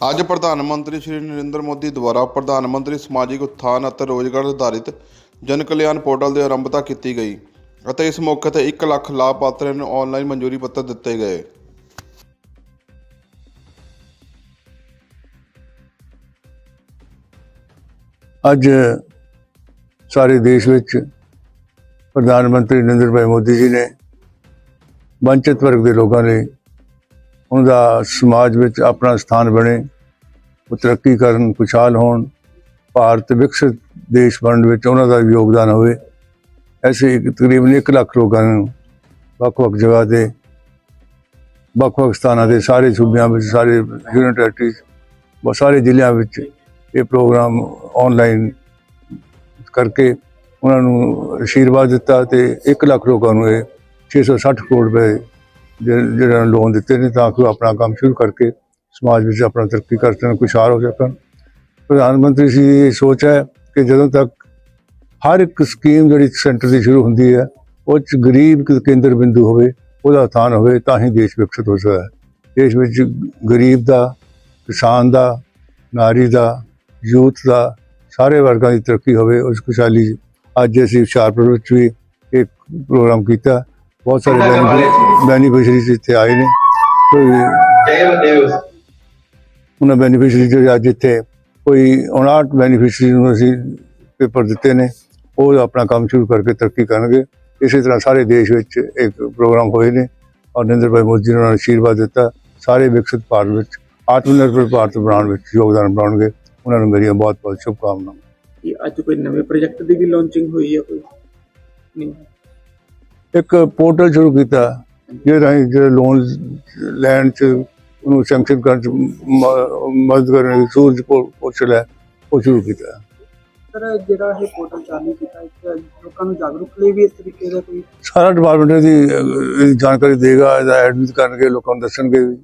ਅੱਜ ਪ੍ਰਧਾਨ ਮੰਤਰੀ ਸ਼੍ਰੀ ਨਰਿੰਦਰ ਮੋਦੀ ਦੁਆਰਾ ਪ੍ਰਧਾਨ ਮੰਤਰੀ ਸਮਾਜਿਕ ਉਤਥਾਨ ਅਤੇ ਰੋਜ਼ਗਾਰ ਆਧਾਰਿਤ ਜਨ ਕਲਿਆਣ ਪੋਰਟਲ ਦੀ ਆਰੰਭਤਾ ਕੀਤੀ ਗਈ ਅਤੇ ਇਸ ਮੌਕੇ ਤੇ 1 ਲੱਖ ਲਾਭਪਾਤਰੀਆਂ ਨੂੰ ਆਨਲਾਈਨ ਮਨਜ਼ੂਰੀ ਪੱਤਰ ਦਿੱਤੇ ਗਏ। ਅੱਜ ਸਾਰੇ ਦੇਸ਼ ਵਿੱਚ ਪ੍ਰਧਾਨ ਮੰਤਰੀ ਨਰਿੰਦਰ ਭਾਈ ਮੋਦੀ ਜੀ ਨੇ ਵੰਚਿਤ ਵਰਗ ਦੇ ਲੋਕਾਂ ਲਈ ਉਹਨਾਂ ਦਾ ਸਮਾਜ ਵਿੱਚ ਆਪਣਾ ਸਥਾਨ ਬਣੇ, ਉਹ ਤਰੱਕੀ ਕਰਨ ਖੁਸ਼ਹਾਲ ਹੋਣ, ਭਾਰਤ ਵਿਕਸਿਤ ਦੇਸ਼ ਬਣਨ ਵਿੱਚ ਉਹਨਾਂ ਦਾ ਯੋਗਦਾਨ ਹੋਵੇ। ਐਸੇ ਤਕਰੀਬਨ 1 ਲੱਖ ਲੋਕਾਂ ਨੂੰ ਵੱਖ-ਵੱਖ ਜਗ੍ਹਾ ਤੇ, ਵੱਖ-ਵੱਖ ਸਥਾਨਾਂ ਦੇ ਸਾਰੇ ਸੂਬਿਆਂ ਵਿੱਚ, ਸਾਰੇ ਯੂਨੀਅਨ ਟੈਰੀਟਰੀਜ਼ ਬਹੁਤ ਸਾਰੇ ਜ਼ਿਲ੍ਹਿਆਂ ਵਿੱਚ ਇਹ ਪ੍ਰੋਗਰਾਮ ਆਨਲਾਈਨ ਕਰਕੇ ਉਹਨਾਂ ਨੂੰ ਅਸ਼ੀਰਵਾਦ ਦਿੱਤਾ ਤੇ 1 ਲੱਖ ਲੋਕਾਂ ਨੂੰ ਇਹ 660 ਕਰੋੜ ਰੁਪਏ ਜਿਹੜਾ ਲੋਨ ਦਿੱਤੇ ਨੇ ਤਾਂ ਕਿ ਉਹ ਆਪਣਾ ਕੰਮ ਸ਼ੁਰੂ ਕਰਕੇ ਸਮਾਜ ਵਿੱਚ ਆਪਣਾ ਤਰੱਕੀ ਕਰ ਸਕਣ ਖੁਸ਼ਹਾਲ ਹੋ ਸਕਣ ਪ੍ਰਧਾਨ ਮੰਤਰੀ ਜੀ ਇਹ ਸੋਚ ਹੈ ਕਿ ਜਦੋਂ ਤੱਕ ਹਰ ਇੱਕ ਸਕੀਮ ਜਿਹੜੀ ਸੈਂਟਰ ਦੀ ਸ਼ੁਰੂ ਹੁੰਦੀ ਹੈ, ਉਹ 'ਚ ਗਰੀਬ ਕੇਂਦਰ ਬਿੰਦੂ ਹੋਵੇ, ਉਹਦਾ ਸਥਾਨ ਹੋਵੇ, ਤਾਂ ਹੀ ਦੇਸ਼ ਵਿਕਸਿਤ ਹੋ ਸਕਦਾ ਹੈ। ਦੇਸ਼ ਵਿੱਚ ਗਰੀਬ ਦਾ, ਕਿਸਾਨ ਦਾ, ਨਾਰੀ ਦਾ, ਯੂਥ ਦਾ, ਸਾਰੇ ਵਰਗਾਂ ਦੀ ਤਰੱਕੀ ਹੋਵੇ ਉਸ ਖੁਸ਼ਹਾਲੀ 'ਚ ਅੱਜ ਅਸੀਂ ਹੁਸ਼ਿਆਰਪੁਰ ਵਿੱਚ ਵੀ ਇੱਕ ਪ੍ਰੋਗਰਾਮ ਕੀਤਾ। ਬਹੁਤ ਸਾਰੇ ਬੈਨੀਫਿਸ਼ਰੀਜ਼ ਇੱਥੇ ਆਏ ਨੇ। ਤੇ ਉਹਨਾਂ ਬੈਨੀਫਿਸ਼ਰੀ ਜਿਹੜੇ ਅੱਜ ਇੱਥੇ ਕੋਈ 59 ਬੈਨੀਫਿਸ਼ਰੀ ਨੂੰ ਅਸੀਂ ਪੇਪਰ ਦਿੱਤੇ ਨੇ। ਉਹ ਆਪਣਾ ਕੰਮ ਸ਼ੁਰੂ ਕਰਕੇ ਤਰੱਕੀ ਕਰਨਗੇ। ਇਸੇ ਤਰ੍ਹਾਂ ਸਾਰੇ ਦੇਸ਼ ਵਿੱਚ ਇੱਕ ਪ੍ਰੋਗਰਾਮ ਹੋਏ ਨੇ। ਔਰ ਨਰਿੰਦਰ ਭਾਈ ਮੋਦੀ ਨੇ ਉਹਨਾਂ ਨੂੰ ਆਸ਼ੀਰਵਾਦ ਦਿੱਤਾ। ਸਾਰੇ ਵਿਕਸਿਤ ਭਾਰਤ ਵਿੱਚ ਆਤਮ ਨਿਰਭਰ ਭਾਰਤ ਬਣਾਉਣ ਵਿੱਚ ਯੋਗਦਾਨ ਪਾਉਣਗੇ। ਉਹਨਾਂ ਨੂੰ ਮੇਰੀਆਂ ਬਹੁਤ ਬਹੁਤ ਸ਼ੁਭਕਾਮਨਾਵਾਂ। ਕਿ ਅੱਜ ਕੋਈ ਨਵੇਂ ਪ੍ਰੋਜੈਕਟ ਦੀ ਵੀ ਲਾਂਚਿੰਗ ਹੋਈ ਹੈ ਕੋਈ? ਨਹੀਂ। ਇੱਕ ਪੋਰਟਲ ਸ਼ੁਰੂ ਕੀਤਾ ਜਿਹਦੇ ਰਾਹੀਂ ਜਿਹੜੇ ਲੋਨ ਲੈਣ ਚ ਉਹਨੂੰ ਸੈਂਕਸ਼ਨ ਕਰਨ ਚ ਮਦਦ ਕਰਨ ਲਈ ਸੂਰਜ ਪੋਰਟਲ ਹੈ ਉਹ ਸ਼ੁਰੂ ਕੀਤਾ। ਸਰ ਜਿਹੜਾ ਇਹ ਪੋਰਟਲ ਚਾਲੂ ਕੀਤਾ ਇੱਕ ਲੋਕਾਂ ਨੂੰ ਜਾਗਰੂਕ ਲਈ ਵੀ ਇਸ ਤਰੀਕੇ ਦਾ ਕੋਈ ਸਾਰਾ ਡਿਪਾਰਟਮੈਂਟ ਦੀ ਜਾਣਕਾਰੀ ਦੇਗਾ ਇਹਦਾ ਐਡਮਿਟ ਕਰਨਗੇ ਲੋਕਾਂ ਨੂੰ ਦੱਸਣਗੇ ਵੀ।